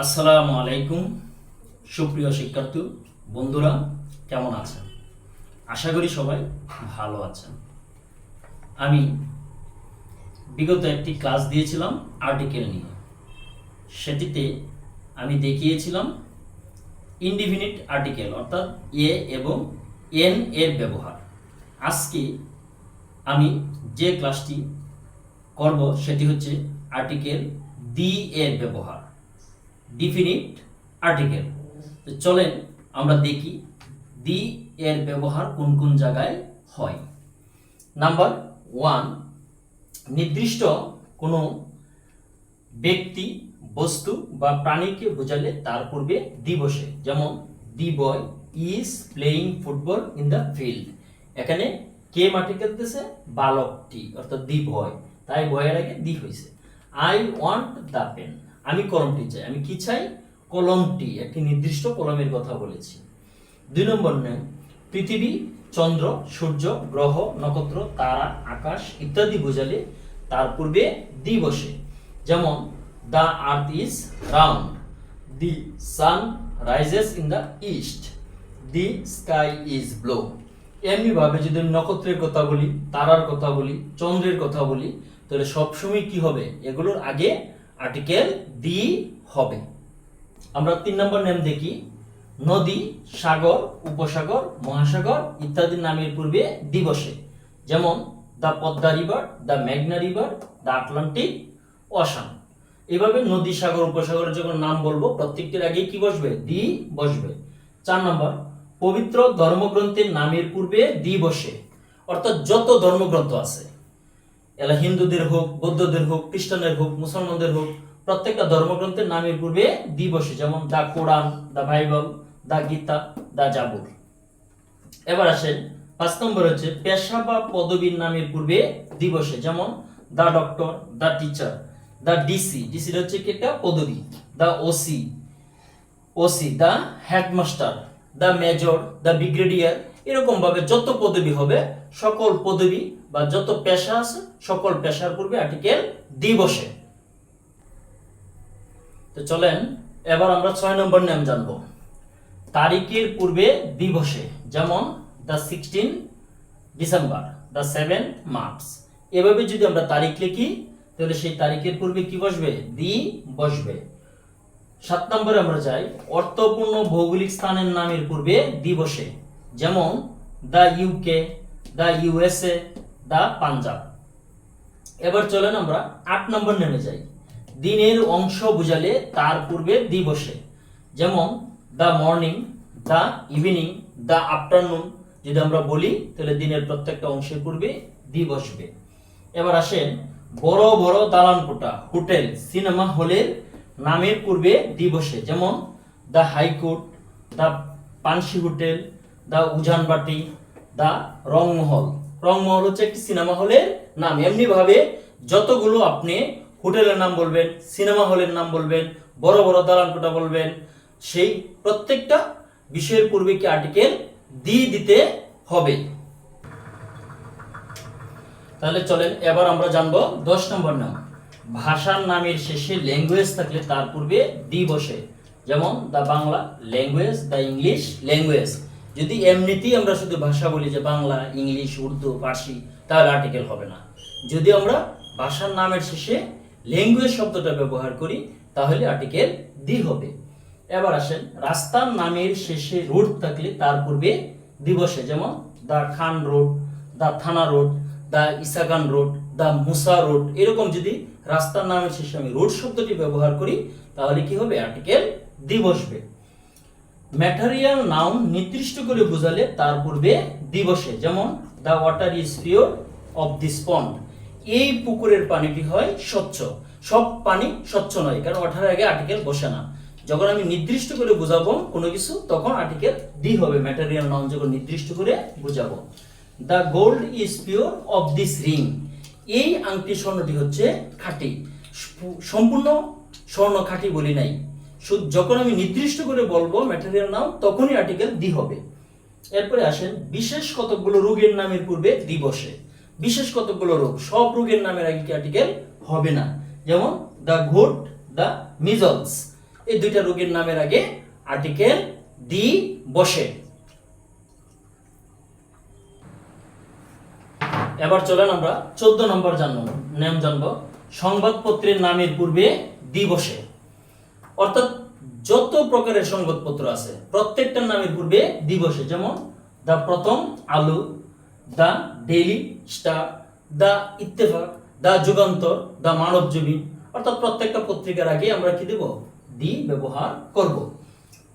আসসালামু আলাইকুম, সুপ্রিয় শিক্ষার্থী, বন্ধুরা, কেমন আছেন? আশা করি সবাই ভালো আছেন। আমি বিগত একটি ক্লাস দিয়েছিলাম আর্টিকেল নিয়ে। সেটিতে আমি দেখিয়েছিলাম ইনডিফিনিট আর্টিকেল, অর্থাৎ এ এবং এন এর ব্যবহার। আজকে আমি যে ক্লাসটি করব, সেটি হচ্ছে আর্টিকেল দি এর ব্যবহার। ডিফিনিট আর্টিকেল তো চলেন আমরা দেখি দি এর ব্যবহার কোন কোন জায়গায় হয়। নাম্বার ওয়ান নির্দিষ্ট কোনো ব্যক্তি, বস্তু বা প্রাণীকে বোঝালে তার পূর্বে দি বসে যেমন, the boy is playing football in the field. এখানে কে মাটি খেলতেছে? বালকটি, অর্থাৎ দি বয়। তাই বয়ের আগে দি হয়েছে। I want the pen. আমি কলমটি চাই। আমি কি চাই? কলমটি একটি নির্দিষ্ট কলমের কথা বলেছি। দুই নম্বর নেন, পৃথিবী, চন্দ্র, সূর্য, গ্রহ, নক্ষত্র, তারা, আকাশ ইত্যাদি বোঝালে তার পূর্বে দি বসে। যেমন, the earth is round the sun rises in the east the sky is blue এমনিভাবে যদি আমি নক্ষত্রের কথা বলি, তারার কথা বলি, চন্দ্রের কথা বলি, তাহলে সবসময় কি হবে? এগুলোর আগে আর্টিকেল দি হবে। আমরা তিন নম্বর নেম দেখি। নদী, সাগর, উপসাগর, মহাসাগর ইত্যাদি নামের পূর্বে দিবসে। যেমন দ্য পদ্মা রিভার দ্য মেঘনা রিভার দ্য আটলান্টিক ওয়াসান এভাবে নদী, সাগর, উপসাগরের যখন নাম বলব, প্রত্যেকটির আগে কি বসবে? দি বসবে। চার নম্বর, পবিত্র ধর্মগ্রন্থের নামের পূর্বে দি বসে অর্থাৎ যত ধর্মগ্রন্থ আছে এলা হিন্দুদের হোক, বৌদ্ধদের হোক, খ্রিস্টানদের হোক, মুসলমানদের হোক, প্রত্যেকটা ধর্মগ্রন্থের নামের পূর্বে দি বসে যেমন the Quran, the Bible, the Gita, the Zabur. এবার আসেন, পাঁচ নম্বর হচ্ছে, পেশা বা পদবীর নামের পূর্বে দিবসে, যেমন the doctor, the teacher, the DC DC হচ্ছে কি একটা পদবী, the OC OC, the headmaster, the major, the brigadier এরকম ভাবে যত পদবী হবে, সকল পদবী বা যত পেশা আছে, সকল পেশার পূর্বে আর্টিকেল দিবসে তো চলেন, এবার আমরা ছয় নম্বর নাম জানব। তারিখের পূর্বে দিবসে যেমন the sixteen December the seventh March এভাবে যদি আমরা তারিখ লিখি, তাহলে সেই তারিখের পূর্বে কি বসবে? দি বসবে। সাত নম্বরে আমরা যাই, অর্থপূর্ণ ভৌগোলিক স্থানের নামের পূর্বে দিবসে যেমন the UK the USA the Punjab এবার চলেন আমরা আট নম্বর নেমে যাই। দিনের অংশ বুঝালে তার পূর্বে দিবসে। যেমন the morning the evening the afternoon যদি আমরা বলি, তাহলে দিনের প্রত্যেকটা অংশের পূর্বে দি বসবে এবার আসেন, বড় বড় দালান কোঠা হোটেল, সিনেমা হলের নামের পূর্বে দি বসে যেমন the high court the Panshi hotel the Ujanbati the Rangmahal. Rangmahal হচ্ছে একটি সিনেমা হলের নাম। এমনি ভাবে যতগুলো আপনি হোটেলের নাম বলবেন, সিনেমা হলের নাম বলবেন, বড় বড় দালান কোঠা বলবেন, সেই প্রত্যেকটা বিষয়ের পূর্বে কি আর্টিকেল দি দিতে হবে। তাহলে চলেন, এবার আমরা জানব দশ নম্বর নাম। ভাষার নামের শেষে ল্যাঙ্গুয়েজ থাকলে তার পূর্বে দি বসে যেমন the Bangla language the English language যদি এমনিতেই আমরা শুধু ভাষা বলি যে বাংলা, ইংলিশ, উর্দু, ফার্সি, তাহলে আর্টিকেল হবে না। যদি আমরা ভাষার নামের শেষে ল্যাঙ্গুয়েজ শব্দটা ব্যবহার করি, তাহলে আর্টিকেল দি হবে। এবার আসেন, রাস্তার নামের শেষে রোড থাকলে তার পূর্বে দিবসে যেমন the Khan road the Thana road the Isagan road the Musa road এরকম যদি রাস্তার নামের শেষে আমি রোড শব্দটি ব্যবহার করি, তাহলে কি হবে? আর্টিকেল দি বসবে। ম্যাটেরিয়াল নাউন নির্দিষ্ট করে বোঝালে তার পূর্বে দিবসে, যেমন the water is pure of this pond এই পুকুরের পানিটি হয় স্বচ্ছ। সব পানি স্বচ্ছ নয়, কারণ ওঠার আগে আর্টিকেল বসে না। যখন আমি নির্দিষ্ট করে বোঝাবো কোনো কিছু, তখন আর্টিকেল দি হবে ম্যাটেরিয়াল নাউন যখন নির্দিষ্ট করে বোঝাবো। The gold is pure of this ring এই আংটি স্বর্ণটি হচ্ছে খাঁটি। সম্পূর্ণ স্বর্ণ খাঁটি বলি নাই। যখন আমি নির্দিষ্ট করে বলব ম্যাটেরিয়াল নাম, তখনই আর্টিকেল দি হবে। এরপরে আসেন, বিশেষ কতকগুলো রোগের নামের পূর্বে দিবসে। বিশেষ কতকগুলো রোগ, সব রোগের নামের আগে কি আর্টিকেল হবে না? যেমন দ্য ঘোট দ্য মিজলস এই দুইটা রোগের নামের আগে আর্টিকেল দি বসে। এবার চলেন আমরা চোদ্দ নম্বর জানব নাম জানব। সংবাদপত্রের নামের পূর্বে দি বসে অর্থাৎ যত প্রকারের সংবাদপত্র আছে, প্রত্যেকটার নামের পূর্বে দিবসে, যেমন the Prothom Alo, the Daily Star, the Ittefaq, the Jugantor, the Manabzamin অর্থাৎ প্রত্যেকটা পত্রিকার আগে আমরা কি দেব? দি ব্যবহার করব।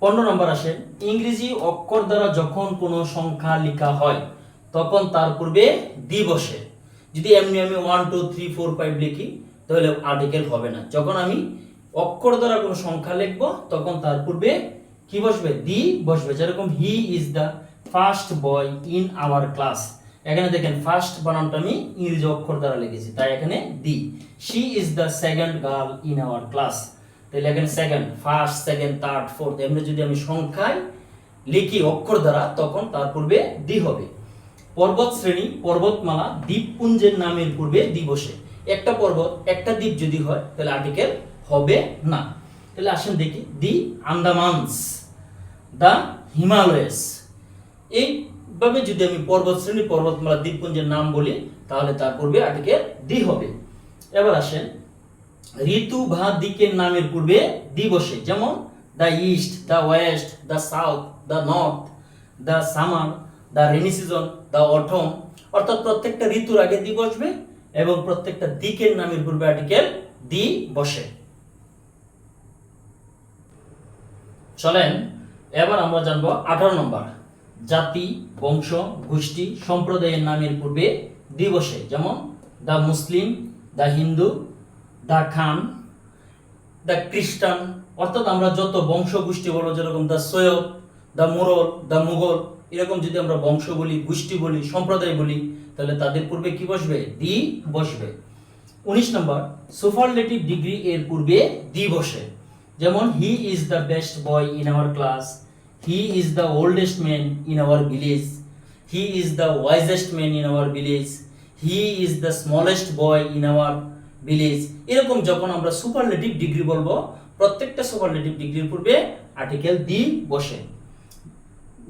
পনেরো নম্বর আসে, ইংরেজি অক্ষর দ্বারা যখন কোনো সংখ্যা লেখা হয়, তখন তার পূর্বে দি বসে যদি এমনি আমি one two three four five লিখি, তাহলে আর্টিকেল হবে না। যখন আমি অক্ষর দ্বারা কোনো সংখ্যা লিখব, তখন তার পূর্বে কি বসবে? দি বসবে। যেরকম he is the first boy in our class. এখানে দেখেন, ফার্স্ট বানানটা আমি ইংরেজি অক্ষর দ্বারা লিখেছি, তাই এখানে the. She is the second girl in our class. তাহলে এখানে second, first, second, third, fourth, এমনি যদি আমি সংখ্যায় লিখি অক্ষর দ্বারা, তখন তার পূর্বে দি হবে। পর্বত শ্রেণি, পর্বতমালা, দ্বীপপুঞ্জের নামের পূর্বে দিবসে একটা পর্বত, একটা দ্বীপ যদি হয়, তাহলে আর্টিকেল হবে না। তাহলে আসেন দেখি। The Andamans the Himalayas. এইভাবে যদি আমি পর্বত শ্রেণি, পর্বতমালা, দ্বীপপুঞ্জের নাম বলি, তাহলে তার পূর্বে আর্টিকেল দি হবে। এবার আসেন, ঋতু বা দিকের নামের পূর্বে দি বসে যেমন the east the west the south the north the summer the rainy season the autumn. অর্থাৎ প্রত্যেকটা ঋতুর আগে দি বসবে এবং প্রত্যেকটা দিকের নামের পূর্বে আর্টিকেল দি বসে। চলেন, এবার আমরা জানব আঠারো নম্বর। জাতি, বংশ, গোষ্ঠী, সম্প্রদায়ের নামের পূর্বে দিবসে, যেমন the Muslim the Hindu the Khan the Christian, অর্থাৎ আমরা যত বংশ গোষ্ঠী বলব যেরকম the Syed the Morol the Mughal, এরকম যদি আমরা বংশ বলি, গোষ্ঠী বলি, সম্প্রদায় বলি, তাহলে তাদের পূর্বে কি বসবে? দি বসবে উনিশ নম্বর, সুপারলেটিভ ডিগ্রি এর পূর্বে দি বসে যেমন he is the best boy in our class he is the oldest man in our village he is the wisest man in our village he is the smallest boy in our village এরকম যখন আমরা superlative degree বলব, প্রত্যেকটা superlative ডিগ্রির পূর্বে article the বসে।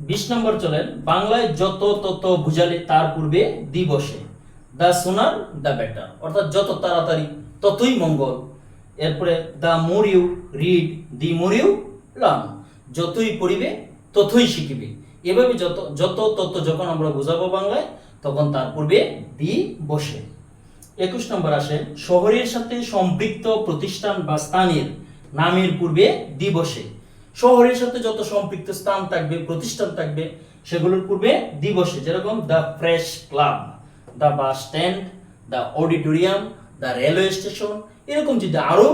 বিশ নম্বর চলেন, বাংলায় যত তত বুঝালে তার পূর্বে দি বসে। দ্য সোনার দ্য বেটার অর্থাৎ যত তাড়াতাড়ি, ততই মঙ্গল। এরপরে the more you read, the more you learn. যতই পড়িবে, ততই শিখিবে। এভাবে যত যত তত যখন আমরা বোঝাবো বাংলায়, তখন তার পূর্বে দি বসে। একুশ নম্বর আসে, শহরের সাথে সম্পৃক্ত প্রতিষ্ঠান বা স্থানের নামের পূর্বে দি বসে। শহরের সাথে যত সম্পৃক্ত স্থান থাকবে, প্রতিষ্ঠান থাকবে, সেগুলোর পূর্বে দি বসে। যেরকম the press club the bus stand the auditorium the railway station এরকম যদি আরও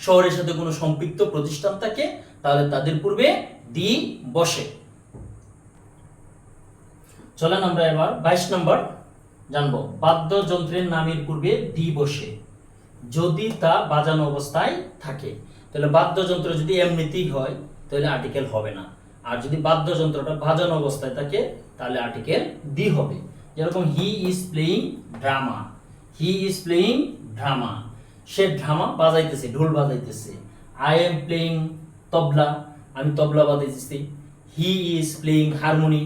শহরের সাথে কোনো সম্পৃক্ত প্রতিষ্ঠান থাকে, তাহলে তাদের পূর্বে দি বসে। চলেন আমরা এবার বাইশ নম্বর জানব। বাদ্যযন্ত্রের নামের পূর্বে দি বসে। যদি তা বাজানো অবস্থায় থাকে, তাহলে বাদ্যযন্ত্র যদি এমনিতেই হয়, তাহলে আর্টিকেল হবে না। আর যদি বাদ্যযন্ত্রটা বাজানো অবস্থায় থাকে, তাহলে আর্টিকেল দি হবে। যেরকম he is playing drama he is playing drama say drama বাজাইতেছে, ঢোল বাজাইতেছে। আই এম প্লেয়িং তবলা, আমি তবলা বাজাইতেছি। He is playing harmony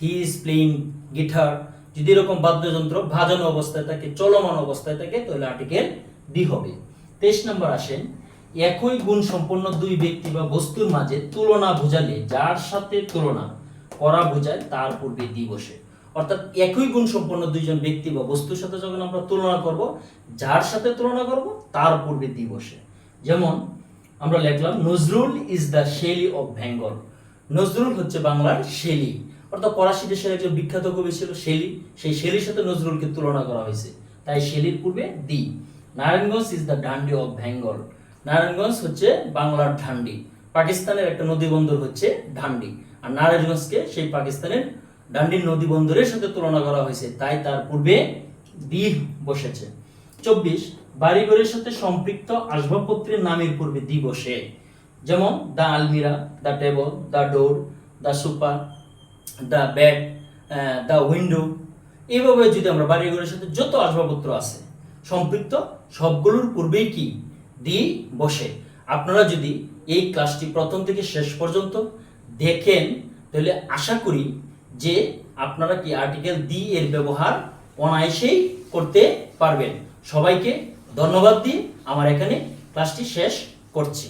he is playing guitar যদি এরকম বাদ্যযন্ত্র ভাজানো অবস্থায় থাকে, চলমান অবস্থায় থাকে, তাহলে আর্টিকেল দি হবে। তেইশ নম্বর আসেন, একই গুণ সম্পন্ন দুই ব্যক্তি বা বস্তুর মাঝে তুলনা বোঝালে যার সাথে তুলনা করা বোঝায়, তার পূর্বে দি বসে। অর্থাৎ একই গুণ সম্পন্ন দুইজন ব্যক্তি বা বস্তুর সাথে যখন আমরা তুলনা করব, যার সাথে তুলনা করব, তার পূর্বে দি বসে। যেমন আমরা লিখলাম, Nazrul is the Shelley of Bengal. Nazrul হচ্ছে বাংলার শেলি। অর্থাৎ ফরাসি দেশের একজন বিখ্যাত কবি ছিল শেলি। সেই শেলির সাথে নজরুলকে তুলনা করা হয়েছে। তাই শেলির পূর্বে the. Narayanganj is the Dundee of Bengal. Narayanganj হচ্ছে বাংলার ঢান্ডি। পাকিস্তানের একটা নদী বন্দর হচ্ছে ঢান্ডি। আর নারায়ণগঞ্জকে সেই পাকিস্তানের ডান্ডির নদী বন্দরের সাথে তুলনা করা হয়েছে, তাই তার পূর্বে দি বসেছে। চব্বিশ, বাড়িঘরের সাথে সম্পৃক্ত আসবাবপত্রের নামের পূর্বে দি বসে। যেমন the almirah the table the door the sofa the bed the window. এইভাবে যদি আমরা বাড়িঘরের সাথে যত আসবাবপত্র আছে, সম্পৃক্ত সবগুলোর পূর্বেই কি? দি বসে। আপনারা যদি এই ক্লাসটি প্রথম থেকে শেষ পর্যন্ত দেখেন, তাহলে আশা করি যে আপনারা কি আর্টিকেল দি এর ব্যবহার অনায়াসেই করতে পারবেন। সবাইকে ধন্যবাদ দিয়ে আমার এখানে ক্লাসটি শেষ করছি।